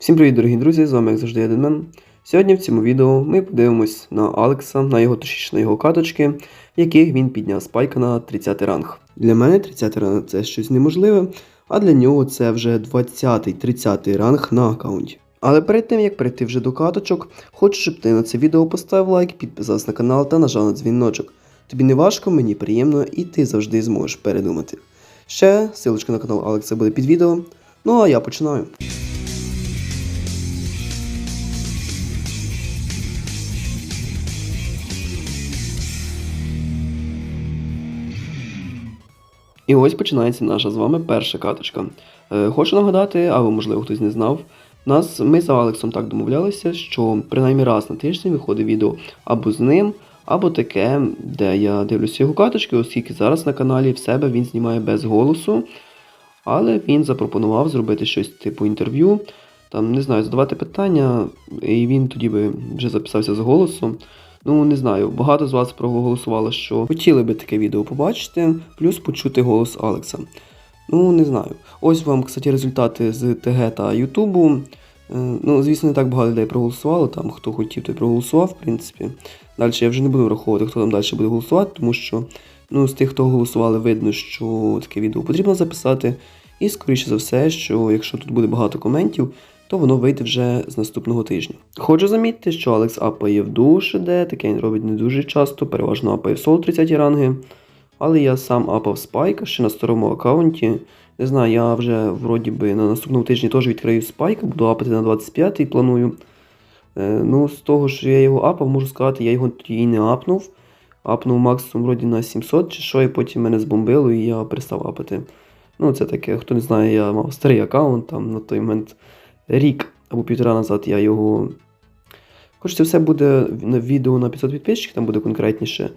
Всім привіт, дорогі друзі! З вами як завжди Еденмен. Сьогодні в цьому відео ми подивимось на Алекса, на його точніше його каточки, яких він підняв спайка на 30 ранг. Для мене 30 ранг це щось неможливе, а для нього це вже 20-30 ранг на аккаунті. Але перед тим як перейти вже до каточок, хочу, щоб ти на це відео поставив лайк, підписався на канал та нажав на дзвіночок. Тобі не важко, мені приємно і ти завжди зможеш передумати. Ще ссылочка на канал Алекса буде під відео. Ну а я починаю. І ось починається наша з вами перша каточка. Е, хочу нагадати, або можливо хтось не знав. Нас, ми з Алексом так домовлялися, що принаймні раз на тиждень виходить відео або з ним, або таке, де я дивлюся його каточки, оскільки зараз на каналі в себе він знімає без голосу. Але він запропонував зробити щось типу інтерв'ю, там, не знаю, задавати питання, і він тоді би вже записався з голосу. Ну, не знаю, багато з вас проголосувало, що хотіли би таке відео побачити, плюс почути голос Алекса. Ну, не знаю. Ось вам, кстати, результати з ТГ та Ютубу. Е, Ну, звісно, не так багато людей проголосувало, там хто хотів, той проголосував, в принципі. Далі я вже не буду враховувати, хто там далі буде голосувати, тому що ну, з тих, хто голосували, видно, що таке відео потрібно записати. І, скоріше за все, що якщо тут буде багато коментів, то воно вийде вже з наступного тижня. Хочу замітити, що Алекс апає в душ іде, таке він робить не дуже часто, переважно апає в соло 30 ранги. Але я сам апав спайка ще на старому аккаунті. Не знаю, я вже вроді би на наступному тижні теж відкрию спайка, буду апати на 25-й, планую. Е, ну, з того, що я його апав, можу сказати, я його і не апнув. Апнув максимум вроді на 700 чи що, і потім мене збомбило, і я перестав апати. Ну, це таке, хто не знає, я мав старий аккаунт, там на той момент рік або півтора назад я його. Хоч це все буде на відео на 500 підписчиків, там буде конкретніше.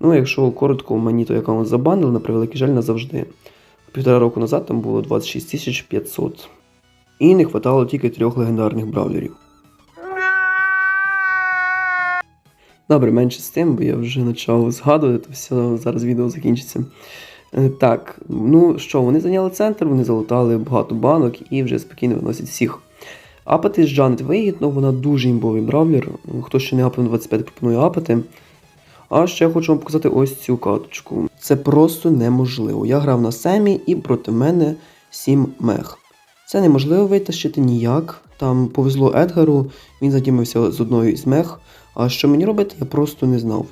Ну, якщо коротко, мені той аккаунт забанили, на превеликий жаль, назавжди. Півтора року назад там було 26 500. І не хватало тільки трьох легендарних бравлерів. Добре, менше з тим, бо я вже почав згадувати, то все, зараз відео закінчиться. Е, Так, ну що, вони зайняли центр, вони залутали багато банок і вже спокійно виносять всіх. Апати з Джанет вигідно, вона дуже імбовий бравлер. Хто ще не апав на 25, пропоную апати. А ще я хочу вам показати ось цю каточку. Це просто неможливо. Я грав на семі і проти мене 7 мех. Це неможливо витащити ніяк. Там повезло Едгару, він задімався з одною із мех. А що мені робити, я просто не знав.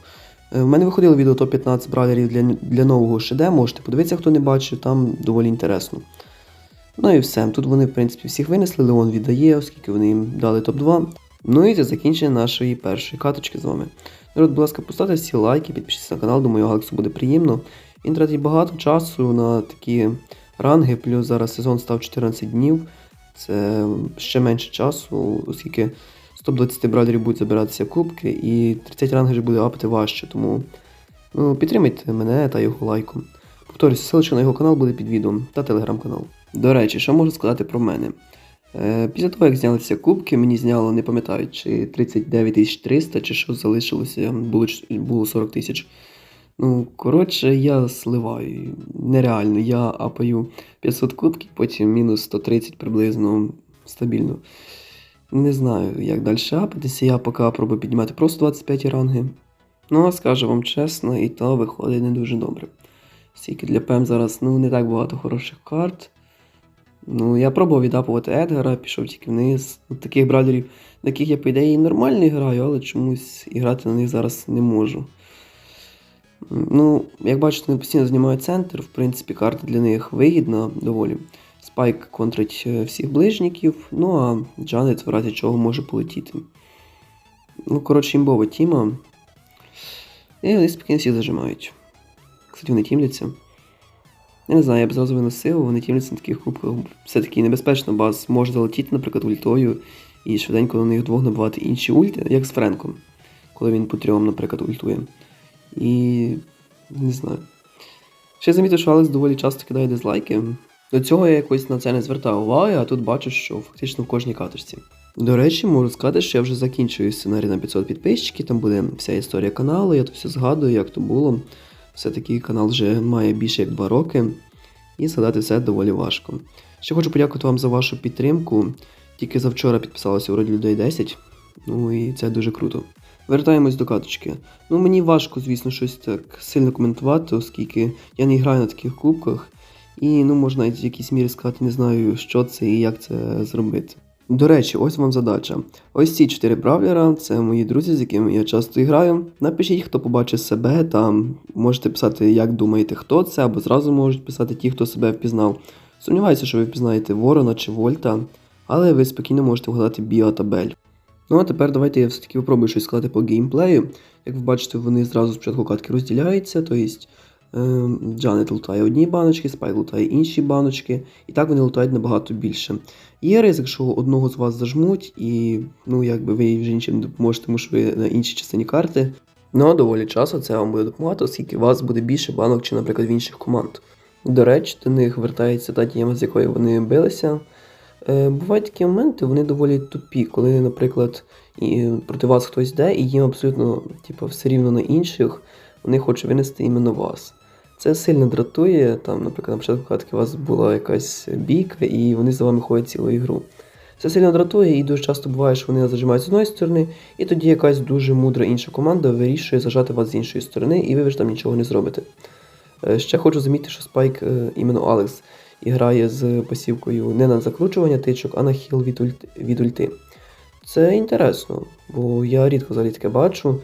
Е, В мене виходило відео топ-15 бравлерів для, для нового ШД, можете подивитися, хто не бачив, там доволі інтересно. Ну і все. Тут вони, в принципі, всіх винесли, Леон віддає, оскільки вони їм дали топ-2. Ну і це закінчення нашої першої каточки з вами. Народ, будь ласка, поставте всі лайки, підпишіться на канал, думаю, Алексу буде приємно. Він тратить багато часу на такі ранги, плюс зараз сезон став 14 днів. Це ще менше часу, оскільки з топ-20 бравлерів будуть забиратися кубки, і 30 ранги вже буде апати важче, тому ну, підтримайте мене та його лайком. Повторюся, ссылочка на його канал буде під відео та телеграм-канал. До речі, що можу сказати про мене? Е, Після того, як знялися кубки, мені зняло, не пам'ятаю, чи 39 300, чи що залишилося, було, було 40 тисяч. Ну, коротше, я сливаю. Нереально, я апаю 500 кубків, потім мінус 130 приблизно стабільно. Не знаю, як далі апатися, я поки пробую піднімати просто 25 ранги. Ну, а скажу вам чесно, і то виходить не дуже добре. Стільки для ПМ зараз ну, не так багато хороших карт. Ну, я пробував відапувати Едгара, пішов тільки вниз. Ну, таких бравлерів, на яких я, по ідеї, нормально граю, але чомусь грати на них зараз не можу. Ну, як бачите, вони постійно знімають центр, в принципі, карта для них вигідна доволі. Спайк контрить е, всіх ближніків, ну а Джанет в разі чого може полетіти. Ну, коротше, імбова тіма. І вони спокійно всіх зажимають. Кстати, вони тімляться. Я не знаю, я б зразу виносив, вони тімляться на таких кубках. Все-таки небезпечно, баз може залетіти, наприклад, ультою і швиденько на них двох набивати інші ульти, як з Френком, коли він по трьом, наприклад, ультує. І не знаю. Ще замітив, що Алекс доволі часто кидає дизлайки. До цього я якось на це не звертав уваги, а тут бачу, що фактично в кожній каточці. До речі, можу сказати, що я вже закінчую сценарій на 500 підписчиків, там буде вся історія каналу, я то все згадую, як то було. Все-таки канал вже має більше як 2 роки, і згадати все доволі важко. Ще хочу подякувати вам за вашу підтримку. Тільки завчора підписалося вроді людей 10. Ну і це дуже круто. Вертаємось до каточки. Ну мені важко, звісно, щось так сильно коментувати, оскільки я не граю на таких кубках. І ну можна в якійсь мірі сказати, не знаю, що це і як це зробити. До речі, ось вам задача. Ось ці чотири бравлера, це мої друзі, з якими я часто граю. Напишіть, хто побачить себе, там можете писати, як думаєте, хто це, або зразу можуть писати ті, хто себе впізнав. Сумніваюся, що ви впізнаєте Ворона чи Вольта, але ви спокійно можете вгадати біотабель. Ну а тепер давайте я все-таки попробую щось сказати по геймплею. Як ви бачите, вони зразу спочатку катки розділяються, тобто Джанет лутає одні баночки, Спайк лутає інші баночки, і так вони лутають набагато більше. Є ризик, що одного з вас зажмуть, і ну якби ви вже нічим не допоможете, тому що ви на іншій частині карти. Ну а доволі часто це вам буде допомагати, оскільки у вас буде більше банок, чи, наприклад, в інших команд. До речі, до них вертається та тема, з якою вони билися. Е, бувають такі моменти, вони доволі тупі, коли, наприклад, і проти вас хтось йде, і їм абсолютно типу, все рівно на інших, вони хочуть винести іменно вас. Це сильно дратує. Там, наприклад, на початку катки у вас була якась бійка, і вони за вами ходять цілу ігру. Це сильно дратує, і дуже часто буває, що вони зажимають з одної сторони, і тоді якась дуже мудра інша команда вирішує зажати вас з іншої сторони, і ви вже там нічого не зробите. Е, Ще хочу замітити, що Спайк, е, іменно Алекс, грає з пасівкою не на закручування тичок, а на хіл від ульти. Це інтересно, бо я рідко взагалі таке бачу.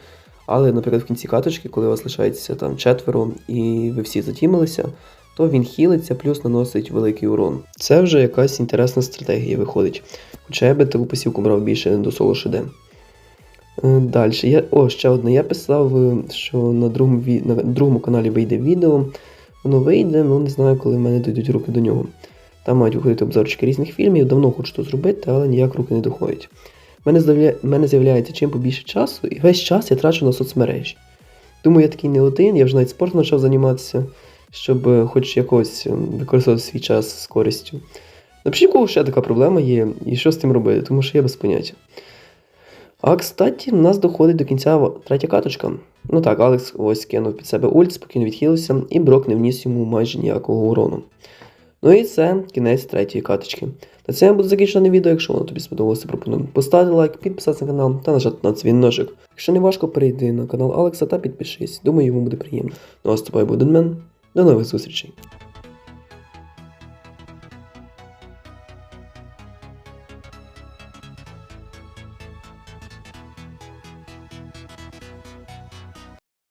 Але, наприклад, в кінці каточки, коли у вас лишається там четверо і ви всі затімилися, то він хілиться, плюс наносить великий урон. Це вже якась інтересна стратегія виходить. Хоча я би таку пасівку брав більше до соло ШД. Далі. Я... О, ще одне. Я писав, е, що на другому, на другому каналі вийде відео. Воно вийде, ну не знаю, коли в мене дійдуть руки до нього. Там мають виходити обзорчики різних фільмів, давно хочу це зробити, але ніяк руки не доходять. Мене, з'явля... в мене з'являється чим побільше часу, і весь час я трачу на соцмережі. Думаю, я такий не один, я вже навіть спортом почав займатися, щоб е, хоч якось е, використовувати свій час з користю. Напишіть, у кого ще така проблема є, і що з тим робити, тому що я без поняття. А кстати, в нас доходить до кінця третя каточка. Ну так, Алекс ось кинув під себе ульт, спокійно відхилився, і Брок не вніс йому майже ніякого урону. Ну і це кінець третьої каточки. На цьому буде закінчене відео. Якщо воно тобі сподобалося, пропоную поставити лайк, підписатися на канал та нажати на дзвіночок. Якщо не важко, перейди на канал Алекса та підпишись. Думаю, йому буде приємно. Ну а з тобою був Денмен. До нових зустрічей.